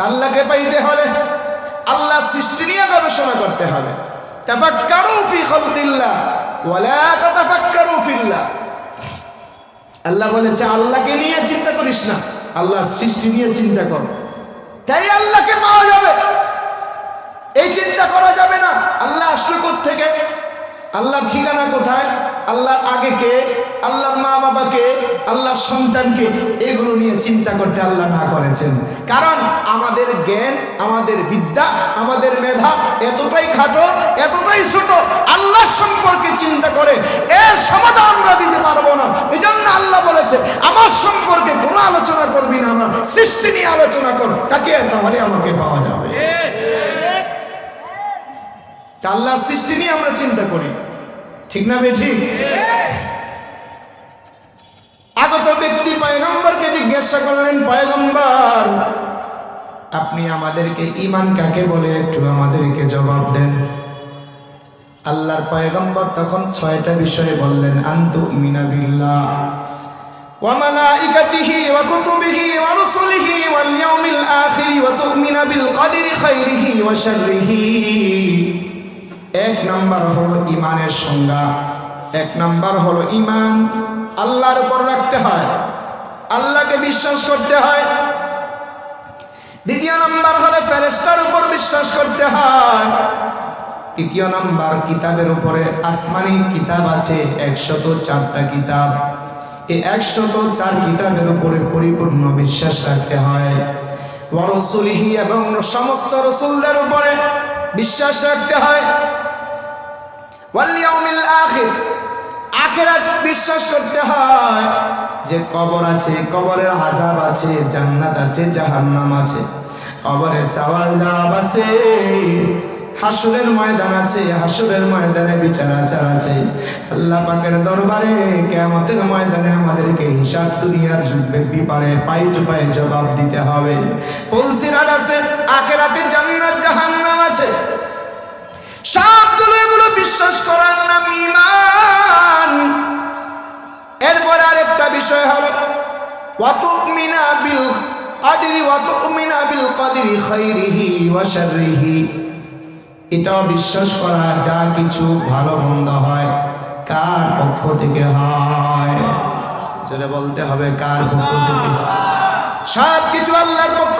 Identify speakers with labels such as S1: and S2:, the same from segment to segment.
S1: আল্লাহকে পাইতে হলে আল্লাহ সৃষ্টি নিয়ে গবেষণা করতে হবে। ফি ফিল্লাহ। আল্লাহ বলেছে, আল্লাহকে নিয়ে চিন্তা করিস না, আল্লাহ সৃষ্টি নিয়ে চিন্তা কর। তাই আল্লাহকে পাওয়া যাবে। এই চিন্তা করা যাবে না, আল্লাহ থেকে আল্লাহর ঠিকানা কোথায়? আল্লাহর আগে কে? আল্লাহর মা বাবাকে আল্লাহর সন্তানকে এগুলো নিয়ে চিন্তা করতে আল্লাহ না করেছেন। কারণ আমাদের জ্ঞান, আমাদের বিদ্যা, আমাদের মেধা এতটাই খাটো, এতটাই ছোট, আল্লাহ সম্পর্কে চিন্তা করে এর সমাধান আমরা দিতে পারব না। এই জন্য আল্লাহ বলেছে, আমার সম্পর্কে কোনো আলোচনা করবি না, আমার সৃষ্টি নিয়ে আলোচনা কর। তাকে তাহলে আমাকে পাওয়া যাবে। তা আল্লাহর সৃষ্টি নিয়ে আমরা চিন্তা করি ঠিক না বে ঠিক আগত ব্যক্তি পয়গম্বরকে জিজ্ঞাসা করলেন পয়গম্বর আপনি আমাদেরকে ইমান কাকে বলে একটু আমাদেরকে জবাব দেন আল্লাহর পয়গম্বর তখন ছয়টা বিষয়ে বললেন আন্তু মিনাবিল্লাহ وملائكته وكتبه ورسله واليوم الآخر وتؤمن بالقدر خيره وشره এক নাম্বার হলো ইমানের সংজ্ঞা। এক নাম্বার হলো ইমান আল্লাহর উপর রাখতে হয়, আল্লাহকে বিশ্বাস করতে হয়। দ্বিতীয় নাম্বার হলো ফেরেস্তার উপর বিশ্বাস করতে হয়। তৃতীয় নাম্বার, কিতাবের উপরে আসমানি কিতাব আছে, একশত চারটা কিতাব। এই একশত চার কিতাবের উপরে পরিপূর্ণ বিশ্বাস রাখতে হয়। ওয়ারসুলিহি এবং সমস্ত রসুলদের উপরে বিশ্বাস রাখতে হয়। বিশ্বাস করতে হয় যে কবর আছে, কবরের আযাব আছে, জান্নাত আছে, জাহান্নাম আছে। কবরে সওয়াল জবাব আছে, হাসরের ময়দান আছে, হাসরের ময়দানে বিচার আছে। আল্লাহ পাকের দরবারে ময়দানে আমাদেরকে হিসাব দুনিয়ার পাই টু পাই জবাব দিতে হবে। আছে, আখিরাতে জান্নাত, জাহান্নাম আছে। এগুলো বিশ্বাস করার নাম ইমান এরপর আরেকটা বিষয় হলো, ওয়াতুমিনা বিল কাদিরি বিল ওয়া এটাও বিশ্বাস করা যা কিছু ভালো মন্দ হয়, কার পক্ষ থেকে হয়? বলতে হবে, কার পক্ষ থেকে? সব কিছু আল্লাহর পক্ষ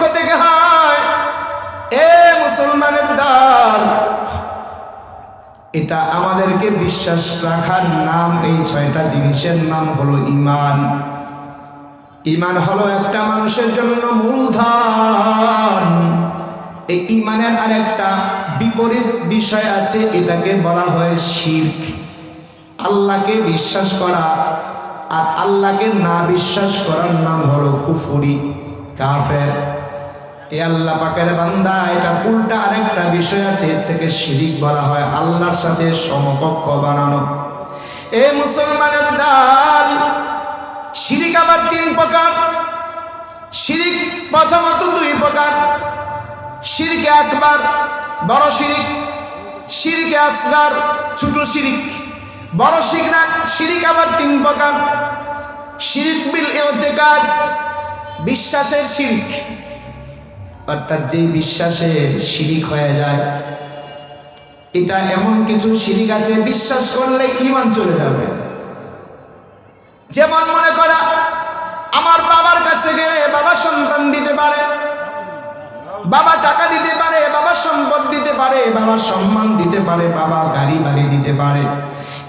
S1: এটা আমাদেরকে বিশ্বাস রাখার নাম এই ছয়টা জিনিসের নাম হলো ইমান। ইমান হলো একটা মানুষের জন্য মূলধন। এই ইমানের আরেকটা বিপরীত বিষয় আছে, এটাকে বলা হয় শির্ক। আল্লাহকে বিশ্বাস করা আর আল্লাহকে না বিশ্বাস করার নাম হলো কুফুরি, কাফের। এ আল্লাহ পাকের বান্দা এটা উল্টা আরেকটা বিষয় আছে, এর থেকে শিরিক বলা হয় আল্লাহর সাথে সমকক্ষ বানানো। এ মুসলমানের দাল, শিরিক আবার তিন প্রকার। শিরিক প্রথমত দুই প্রকার। শিরকে একবার বড় শিরিক, শিরকে আসগার, ছোট শিরিক। বড় শিখ শিরিক আবার তিন প্রকার। শিরিক বিল এতেকার বিশ্বাসের শিরিক। অর্থাৎ যেই বিশ্বাসে শিরিক হয়ে যায়, এটা এমন কিছু শিরিক আছে, বিশ্বাস করলে ইমান চলে যাবে। যেমন মনে করা, আমার বাবার কাছে গেলে বাবা সন্তান দিতে পারে, বাবা টাকা দিতে পারে, বাবা সম্পদ দিতে পারে, বাবা সম্মান দিতে পারে, বাবা গাড়ি বাড়ি দিতে পারে।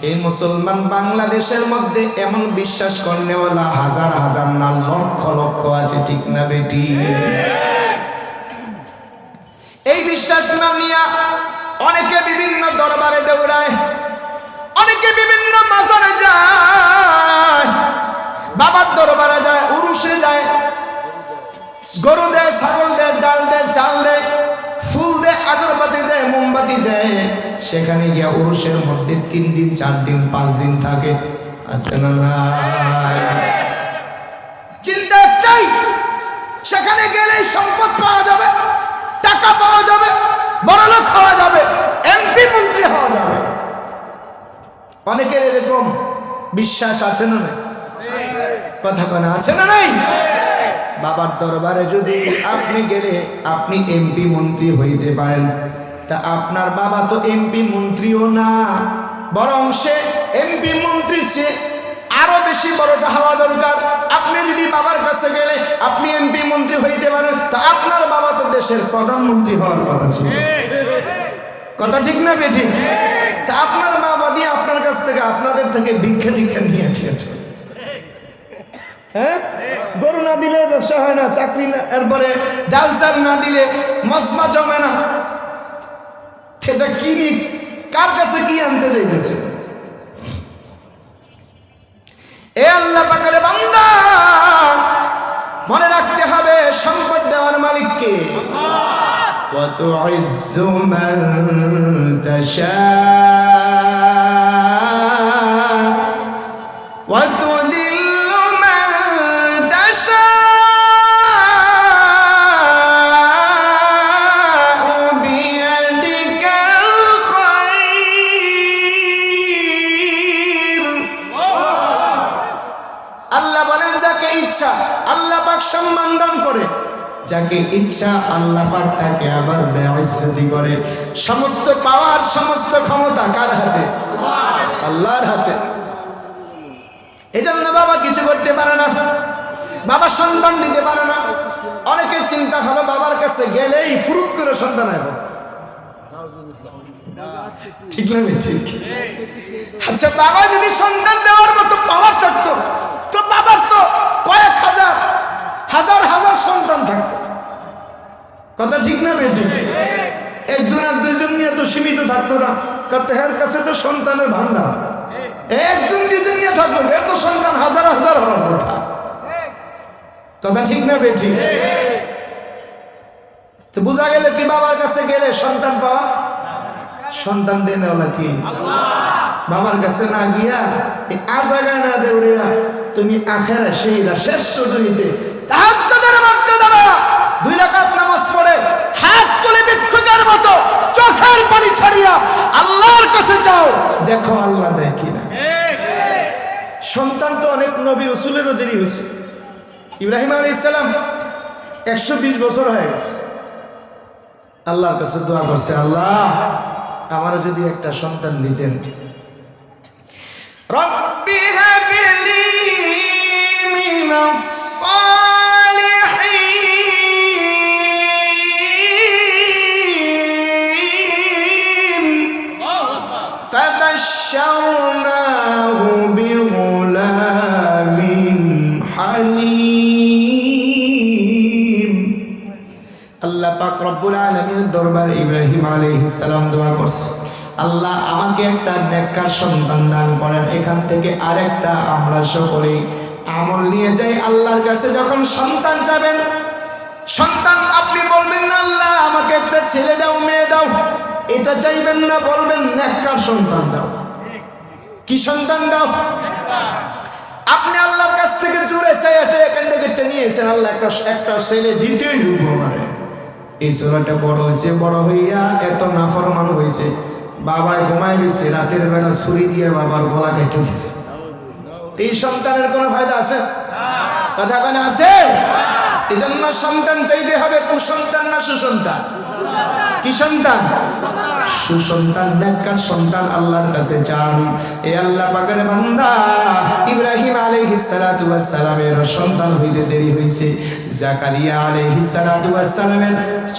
S1: এই মুসলমান বাংলাদেশের মধ্যে এমন বিশ্বাস করনেওয়ালা হাজার হাজার না, লক্ষ লক্ষ আছে, ঠিক না বেটি? এই বিশ্বাস না নিয়া অনেকে বিভিন্ন দরবারে দৌড়ায়, অনেকে বিভিন্ন মাজারে যায়, বাবার দরবারে যায়, উরুষে যায়, গরু দেয়, ছাগল দেয়, ডাল দেয়, চাল দেয়, ফুল দেয়, আগরবাতি দেয়, মোমবাতি দেয়, সেখানে গিয়া উরুষের মধ্যে তিন দিন, চার দিন, পাঁচ দিন থাকে আছে না নাই? চিন্তা একটাই, সেখানে গেলেই সম্পদ পাওয়া যাবে টাকা পাওয়া যাবে, বড়লোক হওয়া যাবে, এমপি মন্ত্রী হওয়া যাবে। অনেকের এরকম বিশ্বাস আছে না নাই? কথা কেন আছে না নাই? বাবার দরবারে যদি আপনি গেলে আপনি এমপি মন্ত্রী হইতে পারেন। তা আপনার বাবা তো এমপি মন্ত্রীও না, বরং সে এমপি মন্ত্রীর চেয়ে আরও বেশি বড়টা হওয়া দরকার। আপনি যদি বাবার কাছে গেলে আপনি এমপি মন্ত্রী হইতে পারেন, তা আপনার বাবা তো দেশের প্রধানমন্ত্রী হওয়ার কথা ছিল। কথা ঠিক না বেঠিক তা আপনার বাবা দিয়ে আপনার কাছ থেকে আপনাদের থেকে ভিক্ষা টিক্ষা নিয়ে দিয়েছে হ্যাঁ? গরু না দিলে ব্যবসা হয় না, চাকরি না, এরপরে ডাল চাল না দিলে মশমা জমে না। সেটা কি কার কাছে কি আনতে চাইতেছে? এ আল্লাহ পাকের বান্দা মনে রাখতে হবে সম্পদ দেওয়ার মালিককে وتعز من تشاء ইচ্ছা আল্লাহ পাক তাকে আবার বেআইজ্জতি করে। সমস্ত পাওয়ার, সমস্ত ক্ষমতা কার হাতে? আল্লাহর হাতে। এজন্য বাবা কিছু করতে পারে না। বাবা সন্তান দিতে পারে না। অনেকে চিন্তা হবে বাবার কাছে গেলেই ফুরুত করে সন্তান হবে ঠিক না ঠিক আচ্ছা বাবা যদি সন্তান দেওয়ার মতো পাওয়ার থাকতো, তো বাবার তো কয়েক হাজার হাজার হাজার সন্তান থাকতো। কথা ঠিক না বেঠিক একজন আর দুইজন নিয়ে তো সীমিত থাকতো না। তাহার কাছে তো সন্তানের ভান্ডার একজন দুজন নিয়ে থাকতো এত সন্তান হাজার হাজার হওয়ার কথা। কথা ঠিক না বেঠিক তো বোঝা গেলে কি বাবার কাছে গেলে সন্তান পাওয়া? সন্তান দেনেওয়ালা কি? বাবার কাছে না গিয়া আজাগা না দেউরিয়া তুমি আখেরা সেইরা শেষ চতুরিতে তাহাজ্জুদের মধ্যে দাঁড়া দুই রাকাত নামাজ পড়ে হাত তুলে ভিক্ষুকের মতো চোখের পানি ছাড়িয়া আল্লাহর কাছে যাও। দেখো আল্লাহ দেয় কিনা। সন্তান তো অনেক নবী রসুলেরও দেরি হয়েছে। ইব্রাহিম আলী ইসলাম একশো বিশ বছর হয়ে গেছে। আল্লাহর কাছে দোয়া করছে, আল্লাহ আমার যদি একটা সন্তান দিতেন। রব্বি হাবলি মিনাস সালিহিন পাক রব্বুল আলামিনের দরবার ইব্রাহিম আলাইহিস সালাম দোয়া করছে। আল্লাহ আমাকে একটা নেককার সন্তান দান করেন। এখান থেকে আরেকটা আমরা সকলেই আমল নিয়ে যাই। আল্লাহর কাছে যখন সন্তান যাবেন, সন্তান আপনি বলবেন, না আল্লাহ, আমাকে একটা ছেলে দাও, মেয়ে দাও। এটা চাইবেন না, বলবেন, নেককার সন্তান দাও। কি সন্তান দাও? আপনি আল্লাহর কাছ থেকে জোরে চাই এটা এখান থেকে নিয়েছেন। আল্লাহ একটা একটা ছেলে দ্বিতীয় রূপ মানে এই ছোড়াটা বড় হয়েছে বড় হইয়া এত নাফরমান হয়েছে। বাবায় ঘুমাই গেছে রাতের বেলা ছুরি দিয়ে বাবার গলা কেটে গেছে এই সন্তানের কোনো ফায়দা আছে? কথা কেন আছে? এই জন্য সন্তান চাইতে হবে কুসন্তান না সুসন্তান? কি সন্তান সুসন্তান, নেককার সন্তান আল্লাহর কাছে চান। এ আল্লাহ পাকের বান্দা ইব্রাহিম আলাইহিস সালাতু ওয়াস সালামের সন্তান হইতে দেরি হইছে। জাকারিয়া আলাইহিস সালাতু ওয়াস সালামের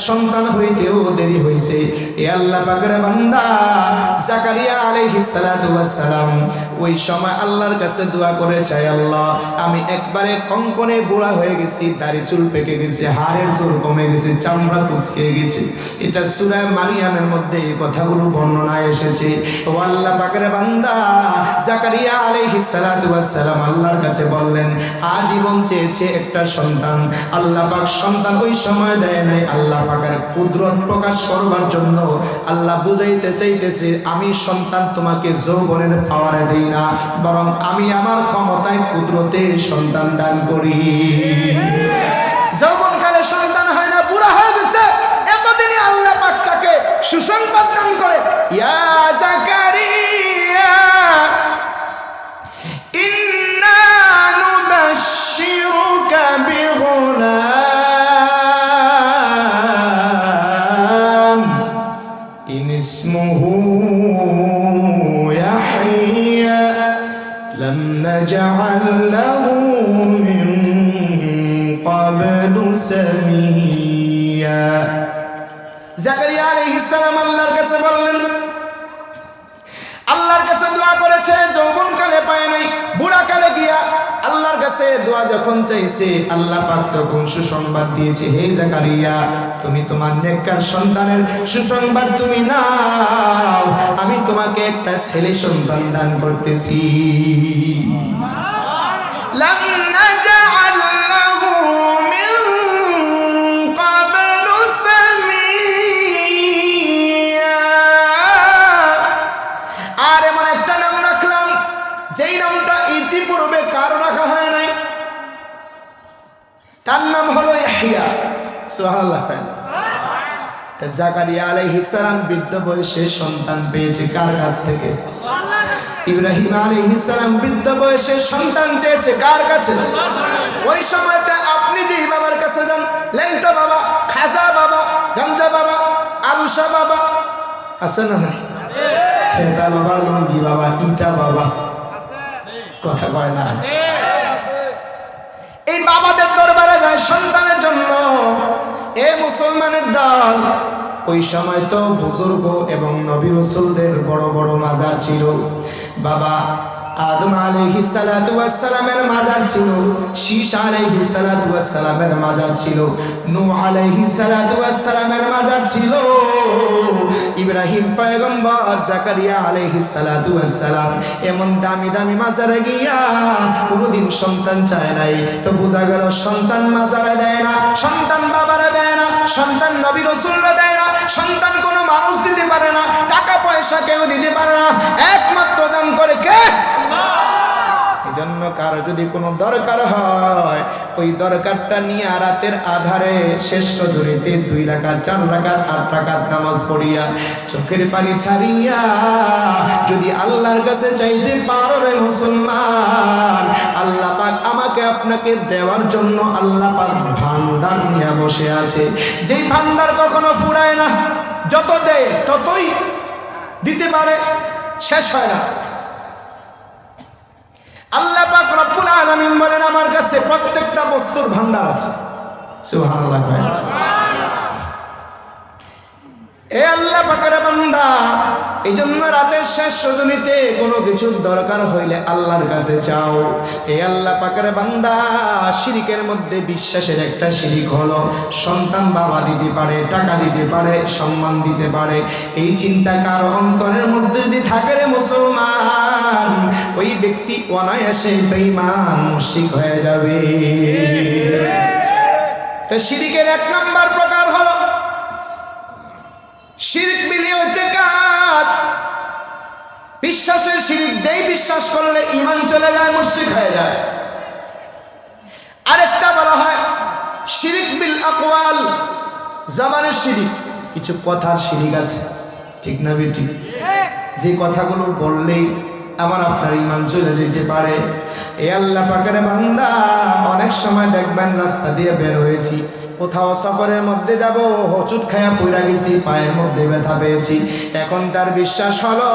S1: সন্তান হইতেও দেরি হইছে। এ আল্লাহ পাকের বান্দা জাকারিয়া আলাইহিস সালাতু ওয়াস সালাম, ওই সময় আল্লাহর কাছে দোয়া করে চাই আল্লাহ, আমি একবারে কঙ্কনে বুড়া হয়ে গেছি, দাড়ি চুল পেকে গেছে, হাড়ের চুল কমে গেছে, চামড়া কুচকে গেছে। এটা সুরায় মারিয়ামের মধ্যে এই কথাগুলো বর্ণনা এসেছে। ও আল্লাহ পাকের বান্দা জাকারিয়া আলাইহিস সালাতু সালাম আল্লাহর কাছে বললেন, আজীবন চেয়েছে একটা সন্তান। আল্লাহ পাক সন্তান ওই সময় দেয় নাই, আল্লাহ পাকের কুদরত প্রকাশ করবার জন্য। আল্লাহ বুঝাইতে চাইতেছে, আমি সন্তান তোমাকে যৌবনের পাওয়ারে দেই না, বরং আমি আমার ক্ষমতায় কুদরতে সন্তান দান করি। যৌবনকালে সন্তান হয় না, বুড়া হয়ে গেছে। এতদিনই আল্লাহ পাক তাকে সুসংবাদ দান করে, ইয়া জাকারিয়া, ইন্না নুবাশশিরুকা سميا জাকারিয়া আলাইহিস সালাম আল্লাহর কাছে বললেন আল্লাহর কাছে দোয়া করেছে যৌবন কালে পায় নাই বুড়া কালে গিয়া আল্লাহর কাছে দোয়া যখন চাইছে আল্লাহ পাক তখন সুসংবাদ দিয়েছে হে জাকারিয়া তুমি তোমার নেককার সন্তানের সুসংবাদ তুমি নাও আমি তোমাকে একটা ছেলে সন্তান দান করতেছি لم نجعل তার নাম হলো ইয়াহিয়া। জাকারিয়া বৃদ্ধ বয়সে সন্তান পেয়েছে কার কাছ থেকে? ইব্রাহিম বৃদ্ধ বয়সে সন্তান চেয়েছে কার কাছে? ওই সময়তে আপনি যেই বাবার কাছে যান বাবা, খাজা বাবা, গাঞ্জা বাবা, আলুসা বাবা, আছে না খেতা বাবা, লুঙ্গি বাবা, ইটা বাবা। কথা কয় না? এই বাবাদের সন্তানের জন্য। এ মুসলমানের দল, ওই সময় তো বুজুর্গ এবং নবী রসুলদের বড় বড় মাজার ছিল। বাবা আদম আলাইহি সালাতু ওয়াসসালামের মাজার ছিল, শীশ আলাইহি সালাতু ওয়াসসালামের মাজার ছিল, নূহ আলাইহি সালাতু ওয়াসসালামের মাজার ছিল। ইব্রাহিম পয়গম্বর জাকারিয়া এমন দামি দামি মাজারে গিয়া কোনোদিন সন্তান চায় নাই। তো বোঝা গেল সন্তান মাজারে দেয় না, সন্তান বাবারে দেয় না, সন্তান নবী রসুলরা দেয় না সন্তান কোনো মানুষ দিতে পারে না, টাকা পয়সা কেউ দিতে পারে না, একমাত্র দান করে কে? এজন্য কারও যদি কোনো দরকার হয়, ওই দরকারটা নিয়ে রাতের আধারে শেষ জড়িতে দুই রাকাত, চার রাকাত, আট রাকাত নামাজ পড়িয়া চোখের পানি ছাড়িয়া যদি আল্লাহর কাছে চাইতে পারো রে মুসলমান, আল্লাহ পাক আমাকে আপনাকে দেওয়ার জন্য আল্লাহ পাক ভান্ডার নিয়ে বসে আছে। যেই ভান্ডার কখনো ফুরায় না, যত দেয় ততই দিতে পারে, শেষ হয় না। আল্লাহ পাক রব্বুল আলামিন বলেন আমার কাছে প্রত্যেকটা বস্তুর ভান্ডার আছে। সুবহানাল্লাহ। এ আল্লাহ পাকের বান্দা এই জন্য রাতের শেষ সজনীতে কোনো কিছুর দরকার হইলে আল্লাহর কাছে চাও। এ আল্লাহ পাকের বান্দা শিরিকের মধ্যে বিশ্বাসের একটা শিরিক হলো, সন্তান বাবা দিতে পারে, টাকা দিতে পারে, সম্মান দিতে পারে। এই চিন্তা কারও অন্তরের মধ্যে যদি থাকে মুসলমান, ওই ব্যক্তি অনায়াসে বেঈমান, মুশরিক হয়ে যাবে। তো শিরিকের এক নম্বর প্রকার হলো, শিরিক বিলিয়ে হইতে কাজ বিশ্বাসের শিরিক, যেই বিশ্বাস করলে ইমান চলে যায়, মুশরিক হয়ে যায়। আরেকটা বলা হয়, শিরিক বিল আকওয়াল শিরিক। কিছু কথার শিরিক আছে, ঠিক না বেটি যে কথাগুলো বললেই আমার আপনার ইমান চলে যেতে পারে। এ আল্লাহ পাকের বান্দা, অনেক সময় দেখবেন রাস্তা দিয়ে বের হয়েছি। কোথাও সফরের মধ্যে যাব, হচুট খায়া পইরা গেছি, পায়ের মধ্যে ব্যথা পেয়েছি। এখন তার বিশ্বাস হলো,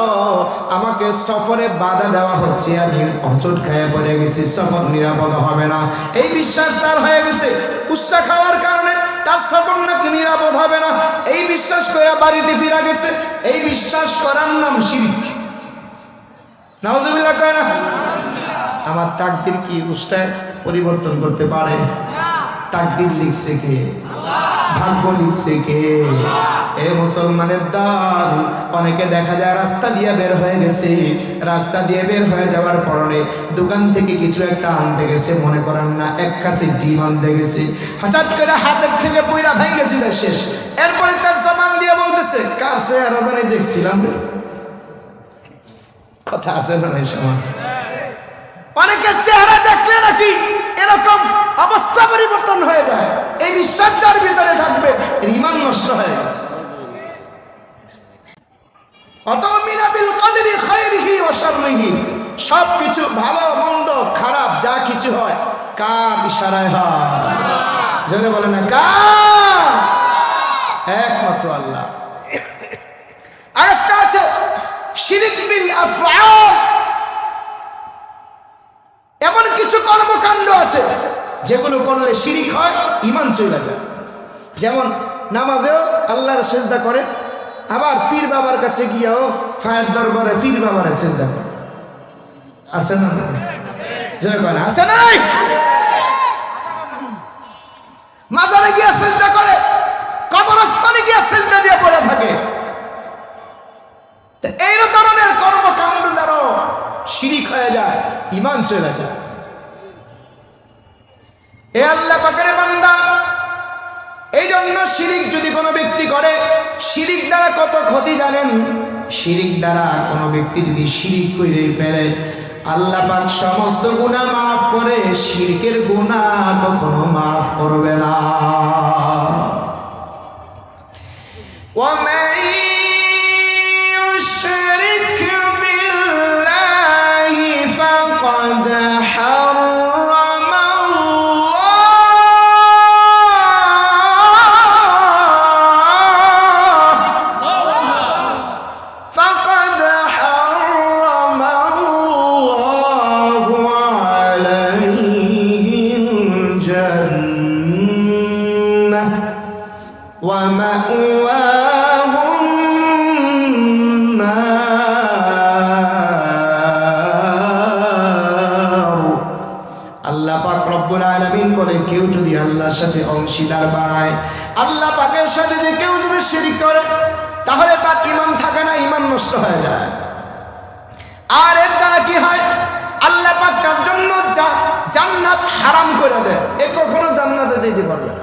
S1: আমাকে সফরে বাধা দেওয়া হচ্ছে, আমি হচুট খায়া পড়ে গেছি, সফর নিরাপদ হবে না। এই বিশ্বাস তার হয়ে গেছে। উস্তা খাওয়ার কারণে তার সফর নাকি নিরাপদ হবে না। এই বিশ্বাস করে বাড়িতে ফিরা গেছে। এই বিশ্বাস করার নাম শিরিক। নাওজুবিল্লাহ কয় না? আমার তাকদির কি উস্তায় পরিবর্তন করতে পারে? তাকদির লিখছে কে? ভাগ্য লিখছে কে? এ মুসলমানের দল, অনেকে দেখা যায় রাস্তা দিয়ে বের হয়ে গেছে। রাস্তা দিয়ে বের হয়ে যাওয়ার পরে দোকান থেকে কিছু একটা আনতে গেছে, মনে করেন না, এক কাছে ডিম আনতে গেছে। হঠাৎ করে হাতের থেকে পইরা ভেঙে ছিল শেষ। এরপরে তার জমান দিয়ে বলতেছে, কার সে রাজানি দেখছিলাম? কথা আছে না সমাজ? অনেকের চেহারা দেখলে নাকি এরকম অবস্থা পরিবর্তন হয়ে যায়। এই বিশ্বাস যার ভিতরে থাকবে ইমান নষ্ট হয়ে গেছে। সব কিছু ভালো, মন্দ, খারাপ, যা কিছু হয় কার ইশারায় হয়। জোরে বলে না কার একমাত্র আল্লাহ। আরেকটা আছে, শিরিক বিল আফআল। এমন কিছু কর্মকাণ্ড আছে যেগুলো করলে শিরিক হয় ইমান চলে যায়। যেমন নামাজেও আল্লাহর সেজদা করে, আবার পীর বাবার কাছে গিয়েও ফায়ার দরবারে পীর বাবারে সেজদা করে। আছে না জয় করে আছে নাই? মাজারে গিয়ে সেজদা করে, কবরস্থানে গিয়ে সেজদা দিয়ে পড়ে থাকে। এই ধরনের কর্মকাণ্ড দ্বারা শিরিক হয়ে যায় ইমান চলে যায়। এ আল্লাহ বান্দা এই জন্য শিরিক যদি কোনো ব্যক্তি করে, শিরিক দ্বারা কত ক্ষতি জানেন? শিরিক দ্বারা কোনো ব্যক্তি যদি শিরিক করে ফেলে, আল্লাহ পাক সমস্ত গুনাহ মাফ করে, শিরকের গুনাহ কখনো মাফ করবে না। الجنة ومأواه النار আল্লাহ পাক রব্বুল আলামিন বলে কেউ যদি আল্লাহর সাথে অংশীদার বাড়ায় আল্লাহ পাকের সাথে যে কেউ যদি শিরিক করে তাহলে তার ইমান থাকে না ইমান নষ্ট হয়ে যায় আর এর দ্বারা কি হয় আল্লাহ পাক তার জন্য জা- জান্নাত হারাম করে দেয় এ কখনো জান্নাতে যেতে পারবে না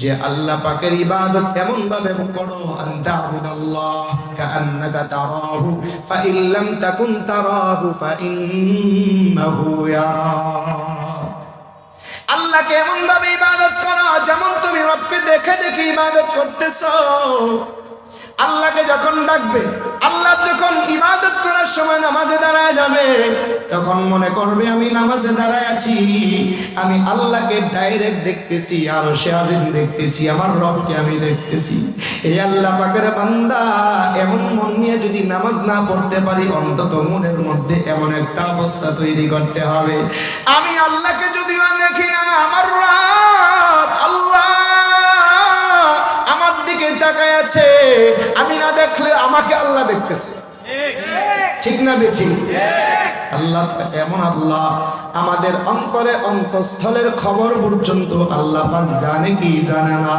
S1: যে আল্লাহ পাকের ইবাদত এমন ভাবে করো আবুদাল্লাহ কাআন্নাকা তারাহু, ফাইন লাম তাকুন তারাহু ফাইন্নাহু ইয়ারাক। আল্লাহকে এমন ভাবে ইবাদত করো, যেমন তুমি রবকে দেখে দেখে ইবাদত করতেছো। আল্লাহকে যখন ডাকবে, আল্লাহ যখন ইবাদত করার সময় নামাজে দাঁড়ায় যাবে, তখন মনে করবে আমি নামাজে দাঁড়ায় আছি। আমি আল্লাহকে ডাইরেক্ট দেখতেছি, আর সে আজিম দেখতেছি, আমার রবকে আমি দেখতেছি। এই আল্লাহ পাকের বান্দা এমন মন নিয়ে যদি নামাজ না পড়তে পারি, অন্তত মনের মধ্যে এমন একটা অবস্থা তৈরি করতে হবে। আমি আল্লাহকে দিকে আছে, আমি না দেখলে আমাকে আল্লাহ দেখতেছে। ঠিক না বেঠিক? আল্লাহ এমন আল্লাহ, আমাদের অন্তরে অন্তঃস্থলের খবর পর্যন্ত আল্লাহ জানে কি জানে না।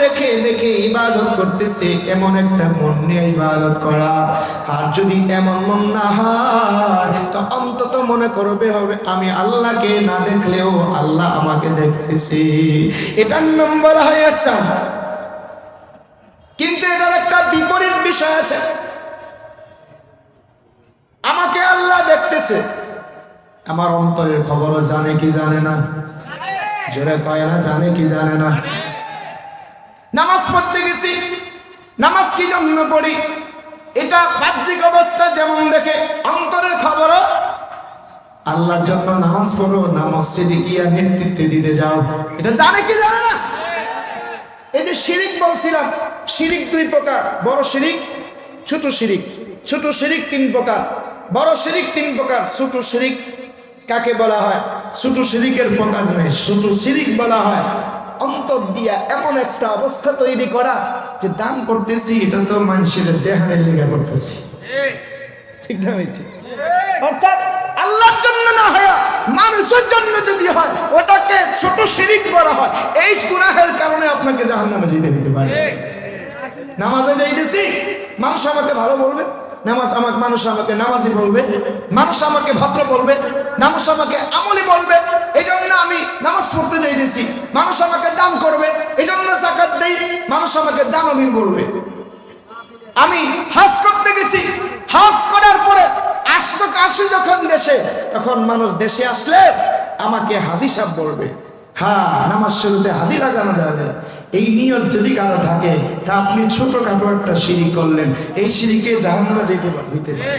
S1: দেখে দেখে ইবাদত করতেছে, এমন একটা মন নিয়ে ইবাদত করা। আর যদি এমন মন না হয়, তো অন্তত মনে করবে হবে, আমি আল্লাহকে না দেখলেও আল্লাহ আমাকে দেখতেছে। এটার নাম বলা হয় ইসলাম কিন্তু এটার একটা বিপরীত বিষয় আছে। আমাকে আল্লাহ দেখতেছে। আমার অন্তরের খবরও জানে কি জানে না? জোরে কয় না, জানে কি জানে না? নামাজ পড়তে গেছি। নামাজ কি জন্য পড়ি? এটা বাহ্যিক অবস্থা যেমন দেখে অন্তরের খবরও। আল্লাহর জন্য নামাজ পড়ো না মসজিদে গিয়া নেতৃত্ব দিতে যাও। এটা জানে কি জানে না? এই যে শিরিক বলছিলাম, শিরিক দুই প্রকার, বড় শিরিক, ছোট শিরিক। ছোট শিরিক তিন প্রকার, বড় শিরিক তিন প্রকার, ছোট শিরিক কাকে বলা হয়? ছোট শিরিকের প্রকার নেই, ছোট শিরিক বলা হয়। অন্তর দিয়া এমন একটা অবস্থা তৈরি করা যে দান করতেছি, এটা তো মানুষের দেহানের লেগে করতেছি। ঠিক না ঠিক অর্থাৎ আল্লাহর জন্য না হয়, মানুষের জন্য যদি হয়, ওটাকে ছোট শিরিক করা হয়। এই গুনাহের কারণে আপনাকে জাহান্নামে যেতে দিতে পারে। নামাজে যাইতেছি, মানুষ আমাকে ভালো বলবে, নামাজ আমাকে, মানুষ আমাকে নামাজি বলবে, মানুষ আমাকে ভদ্র বলবে, মানুষ আমাকে আমলি বলবে, এই জন্য নামাজ পড়তে যাইতেছি। মানুষ আমাকে দান করবে এই জন্য জাকাত দেই, মানুষ আমাকে দানবীর বলবে। আমি হাজ করতে গেছি। হাজ করার পরে আসছো আসি যখন দেশে, তখন মানুষ দেশে আসলে আমাকে হাজি সাহেব বলবে হ্যাঁ নামাজ শুরুতে হাজি লাগানো যাবে। এই নিয়ত যদি কারও থাকে, তা আপনি ছোটখাটো একটা সিঁড়ি করলেন। এই সিঁড়িকে জাহান্নামে যেতে পার হইতে পারে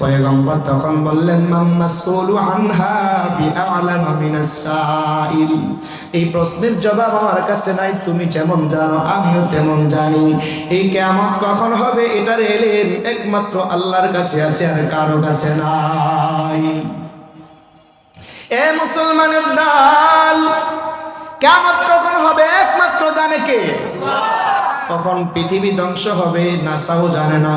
S1: পয়গম্বর তখন বললেন এই প্রশ্নের জবাব আমার কাছে নাই, তুমি যেমন জানো, আমিও তেমন জানি। এই কিয়ামত কখন হবে, এটার এলেন একমাত্র আল্লাহর কাছে আছে আর কারও কাছে নাই। এ মুসলমানের দাল কেমন কখন হবে, একমাত্র জানে কে? কখন পৃথিবী ধ্বংস হবে, নাসাও জানে না।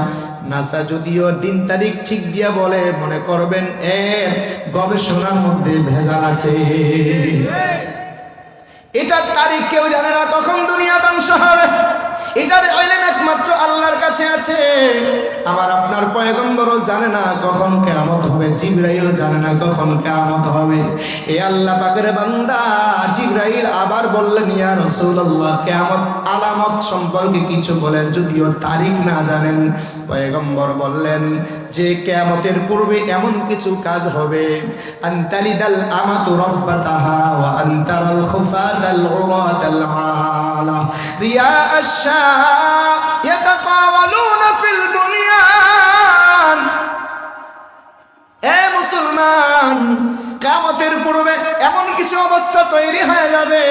S1: নাসা যদিও দিন তারিখ ঠিক দিয়া বলে মনে করবেন এর গবেষণার মধ্যে ভেজাল আছে। এটার তারিখ কেউ জানে না কখন দুনিয়া ধ্বংস হবে। এটার ইলম একমাত্র আল্লাহর কাছে আছে। আমার আপনার পয়গম্বরও জানে না কখন কেয়ামত হবে জিব্রাইল জানে না কখন কেয়ামত হবে। এ আল্লাহ পাকের বান্দা, জিব্রাইল আবার বললেন, ইয়া রাসূলুল্লাহ, কেয়ামত আলামত সম্পর্কে কিছু বলেন, যদিও তারিখ না জানেন। পয়গম্বর বললেন যে কেয়ামতের পূর্বে এমন কিছু কাজ হবে। আন্তালিদাল রিয়া এ মুসলমান, কিয়ামতের পূর্বে এমন কিছু অবস্থা তৈরি হয়ে যাবে।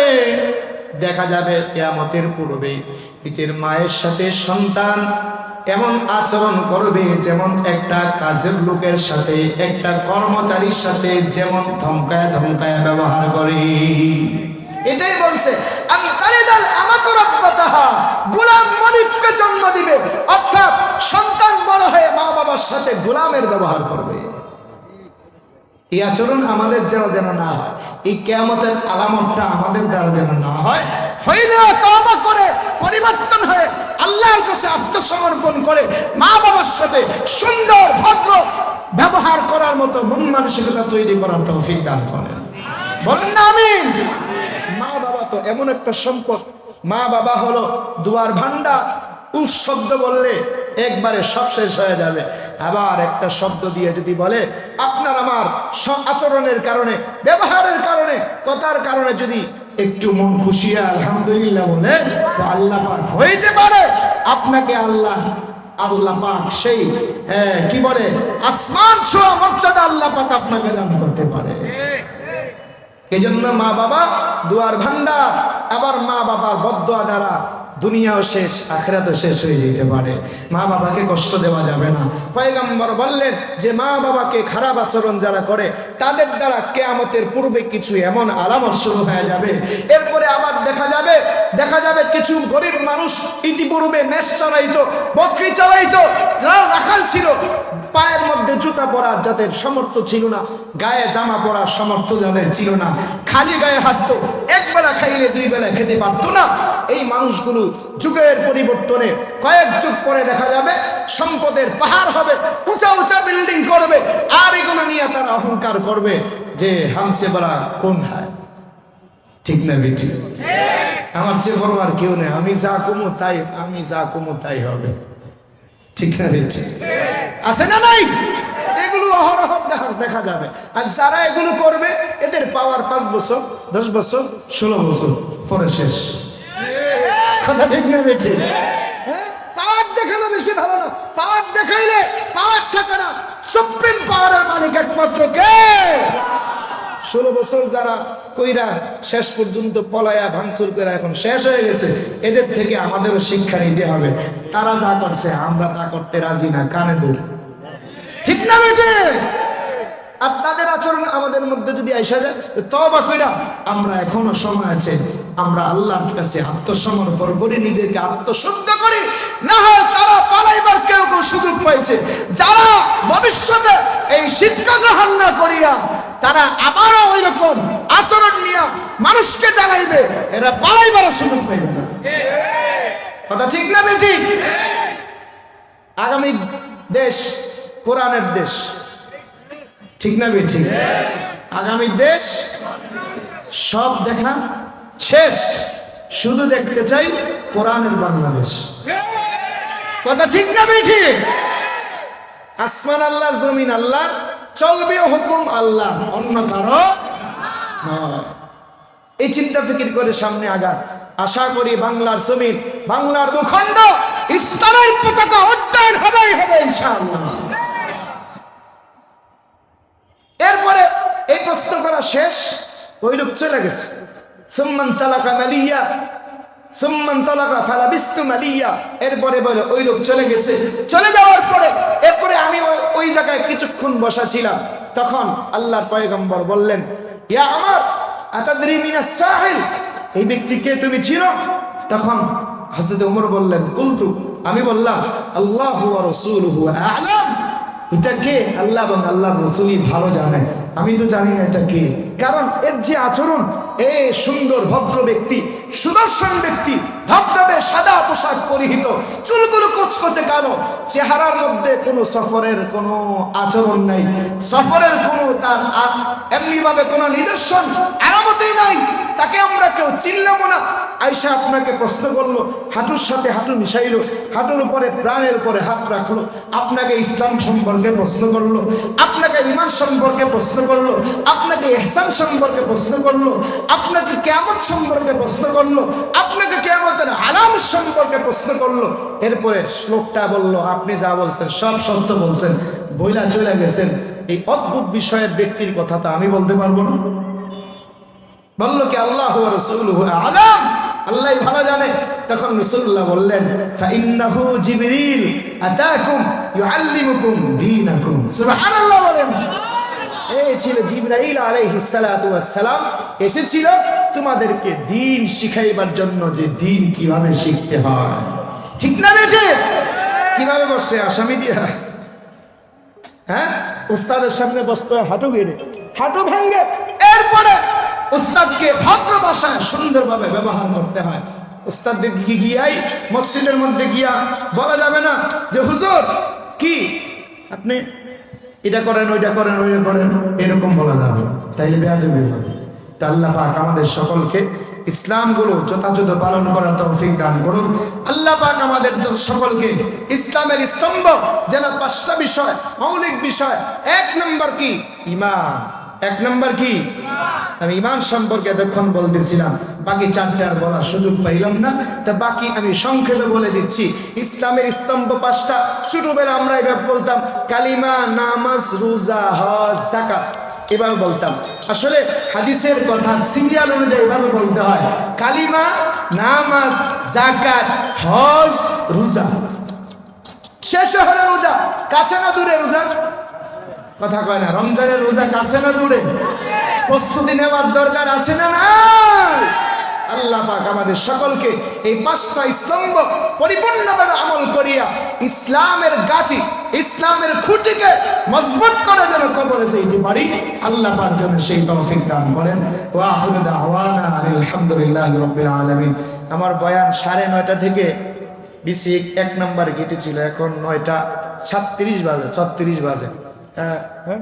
S1: দেখা যাবে কেয়ামতের পূর্বে। নিজের মায়ের সাথে সন্তান এমন আচরণ করবে যেমন একটা কাজের লোকের সাথে, একটা কর্মচারীর সাথে যেমন ধমকায় ধমকায় ব্যবহার করে। এটাই বলছে আমি তালিদাল আমাকে রব্বাতাহা গোলাম মনিককে জন্ম দিবে। অর্থাৎ সন্তান বড় হয়ে মা বাবার সাথে গোলামের ব্যবহার করবে। এই আচরণ আমাদের যেন যেন না হয়, এই কেয়ামতের আলামতটা আমাদের দ্বারা যেন না হয় হইলে তওবা করে পরিবর্তন হয়ে আল্লাহর কাছে আত্মসমর্পণ করে মা বাবার সাথে সুন্দর, ভদ্র ব্যবহার করার মতো মন মানসিকতা তৈরি করার তৌফিক দান করেন। বলেন না, আমিন। মা বাবা তো এমন একটা সম্পদ। মা বাবা হলো দুয়ার ভান্ডার। উফ শব্দ বললে একবারে সব শেষ হয়ে যাবে। আবার একটা শব্দ দিয়ে যদি বলে আপনার আমার আচরণের কারণে ব্যবহারের কারণে কথার কারণে যদি একটু মন খুশি আলহামদুলিল্লাহ বলে তো আল্লাহ পাক হইতে পারে। আপনাকে আল্লাহ আল্লাহ পাক সেই হ্যাঁ, কি বলে? আসমান ছোঁয়া মর্যাদা আল্লাহ পাক আপনাকে দান করতে পারে। এজন্য মা বাবা দুয়ার ভান্ডার আবার মা বাবার বদয়া দ্বারা দুনিয়াও শেষ, আখেরাতও শেষ হয়ে যেতে পারে। মা বাবাকে কষ্ট দেওয়া যাবে না। পয়গম্বর বললেন, যে মা বাবাকে খারাপ আচরণ যারা করে, তাদের দ্বারা কেয়ামতের পূর্বে কিছু এমন আলামত শুরু হয়ে যাবে। এরপরে আবার দেখা যাবে দেখা যাবে কিছু গরিব মানুষ ইতিপূর্বে মেষ চালাইতো, বকরি চালাইতো, যারা রাখাল ছিল পায়ের মধ্যে জুতা পরার যাদের সামর্থ্য ছিল না গায়ে জামা পরার সামর্থ্য যাদের ছিল না খালি গায়ে হাঁটতো এক বেলা খাইলে দুই বেলা খেতে পারতো না। এই মানুষগুলো যুগের পরিবর্তনে কয়েক যুগ পরে দেখা যাবে সম্পদের পাহাড় হবে উঁচা উঁচা বিল্ডিং করবে আর এগুলো নিয়ে তারা অহংকার করবে যে হামসে বলা কোন হয়? ঠিক না বেটি? আমার চেয়ে বড় আর কেউ নেই আমি যা কমো তাই আমি যা কমো তাই হবে। ঠিক না আছে না নাই? এগুলো অহরহ দেখা- যাবে। আর যারা এগুলো করবে, এদের পাওয়ার পাঁচ বছর, দশ বছর, ষোলো বছর, পরে শেষ। কথা ঠিক না, বেঠে? দেখানো বেশি দেখাইলে পাওয়ার থাকে না। সুপ্রিম পাওয়ারের মালিক একমাত্র কে? ষোলো বছর যারা কইরা শেষ পর্যন্ত পলায়া ভাঙচুর করে এখন শেষ হয়ে গেছে, এদের থেকে আমাদেরও শিক্ষা নিতে হবে। তারা যা করছে, আমরা তা করতে রাজি না, কানে দূর ঠিক না বেটে? আর তাদের আচরণ আমাদের মধ্যে যদি আইসা যায় তবা কইরা আমরা এখনও সময় আছে, আমরা আল্লাহর কাছে আত্মসমর্পণ করি, নিজেকে আত্মশুদ্ধ করি। না হয় তারা পালাইবার কেউ কেউ সুযোগ পাইছে, যারা ভবিষ্যতে এই শিক্ষা গ্রহণ না করিয়া তারা আবারও ওই রকম আচরণ নিয়ে মানুষকে জ্বালাইবে এরা পালাইবার সুযোগ পাইবে না। কথা ঠিক না বেঠিক আগামী দেশ কোরআনের দেশ। ঠিক না বেঠিক আগামী দেশ সব দেখা শেষ। শুধু দেখতে চাই কোরআনের বাংলাদেশ। কথা ঠিক না বেঠিক আসমান আল্লাহর, জমিন আল্লাহ চলবে হুকুম আল্লাহ, অন্য কারও এই চিন্তা ফিকির করে সামনে আগা আশা করি বাংলার জমিন, বাংলার ভূখণ্ড ইসলামের পতাকা হবেই হবে ইনশাআল্লাহ। এরপরে এই প্রশ্ন করা শেষ, ওই লোক চলে গেছে। সুম্মান তালাকা মালিয়া সুম্মান তালাকা ফালাবিস্তু মালিয়া এরপরে বলে, ওই লোক চলে গেছে। চলে যাওয়ার পরে, এরপরে আমি ওই- জায়গায় কিছুক্ষণ বসা ছিলাম তখন আল্লাহর পয়গম্বর বললেন, ইয়া আমার, আতাদরি মিনাস সাহিল, এই ব্যক্তিকে তুমি চিনো তখন হযরত ওমর বললেন, কুলতু। আমি বললাম, আল্লাহু ওয়া রাসূলুহু আ'লাম। এটা কে? আল্লাহ এবং আল্লাহ রসুলই ভালো জানে। আমি তো জানি না এটা কে। কারণ এর যে আচরণ, এ সুন্দর, ভদ্র ব্যক্তি, সুদর্শন ব্যক্তি, ধবধবে সাদা পোশাক পরিহিত, চুলগুলো কচকচে কালো, চেহারার মধ্যে কোনো সফরের কোনো আচরণ নাই। সফরের কোনো তার এমনি ভাবে কোনো নিদর্শন, আরামতেই নাই। তাকে আমরা কেউ চিনলাম না। আয়সা আপনাকে প্রশ্ন করল, হাঁটুর সাথে হাঁটু মিশাইলো, হাঁটুর উপরে প্রাণের উপরে হাত রাখল। আপনাকে ইসলাম সম্পর্কে প্রশ্ন করল, আপনাকে ইমান সম্পর্কে প্রশ্ন করল? আপনাকে এহসান সম্পর্কে প্রশ্ন করল? আপনাকে কেমন সম্পর্কে প্রশ্ন করল? আপনাকে কেমতের আলাম সম্পর্কে প্রশ্ন করল? এরপরে শ্লোকটা বলল, আপনি যা বলছেন, সব সত্য বলছেন, বইলা চলে গেছেন। এই অদ্ভুত বিষয়ের ব্যক্তির কথা তো আমি বলতে পারব না। বলল কি, আল্লাহ আলাম। আল্লাহ ভালো জানে। তখন রসুল্লাহ বললেন ফাইন্নাহু আতাকুম ইউআল্লিমুকুম দীনাকুম। সুবহানাল্লাহ বলেন। এই ছিল জিবরাইল আলাইহিস সালাতু ওয়াস সালাম এসেছিল তোমাদেরকে দিন শিখাইবার জন্য যে দিন কীভাবে শিখতে হয়। ঠিক না বেটে কীভাবে বসে আসামি দিয়া? হ্যাঁ? উস্তাদের সামনে বসতে হাঁটু গেড়ে। হাঁটু ভেঙ্গে এরপরে উস্তাদকে ভদ্র ভাষায় সুন্দরভাবে ব্যবহার করতে হয়। উস্তাদদের গিয়ে গিয়াই, মসজিদের মধ্যে গিয়া বলা যাবে না যে, হুজুর, কি? আপনি এটা করেন, ওইটা করেন ওইটা করেন, এরকম বলা যাবে তাইলে বেয়াদবি হবে। তা আল্লাহ পাক আমাদের সকলকে ইসলামগুলো যথাযথ পালন করার তৌফিক দান করুন। আল্লাহ পাক আমাদের সকলকে ইসলামের স্তম্ভ, যেন পাঁচটা বিষয়, মৌলিক বিষয়, এক নম্বর কি? ইমান। এক নম্বর কি? আমি ইমান সম্পর্কে এতক্ষণ বলতেছিলাম, বাকি চারটে আর বলার সুযোগ পাইলাম না। তা বাকি আমি সংক্ষেপে বলে দিচ্ছি, ইসলামের স্তম্ভ পাঁচটা। ছোটবেলা আমরা এভাবে বলতাম, কালিমা, নামাজ, রোজা, হজ জাকাত এভাবে বলতাম। আসলে হাদিসের কথা সিরিয়াল অনুযায়ী এভাবে বলতে হয়, কালিমা, নামাজ জাকাত হজ, রোজা। শেষ হলো রোজা, কাছে না দূরে রোজা? কথা কয় না, রমজানের রোজা কাছে না দূরে? প্রস্তুতি নেওয়ার দরকার আছে না আল্লাহ পাক আমাদের সকলকে এই পাঁচটা স্তম্ভ পরিপূর্ণভাবে আমল করিয়া ইসলামের গাঠি ইসলামের খুঁটিকে মজবুত করে যেন কবরে যেতে পারি। আল্লাহ পাক যেন সেই তৌফিক দান করেন। আলহামদুলিল্লাহি রাব্বিল আলামিন। আমার বয়ান সাড়ে নয়টা থেকে বিসি এক নম্বর গেটে ছিল, এখন নয়টা সাতত্রিশ বাজে, ছত্রিশ বাজে। হ্যাঁ হ্যাঁ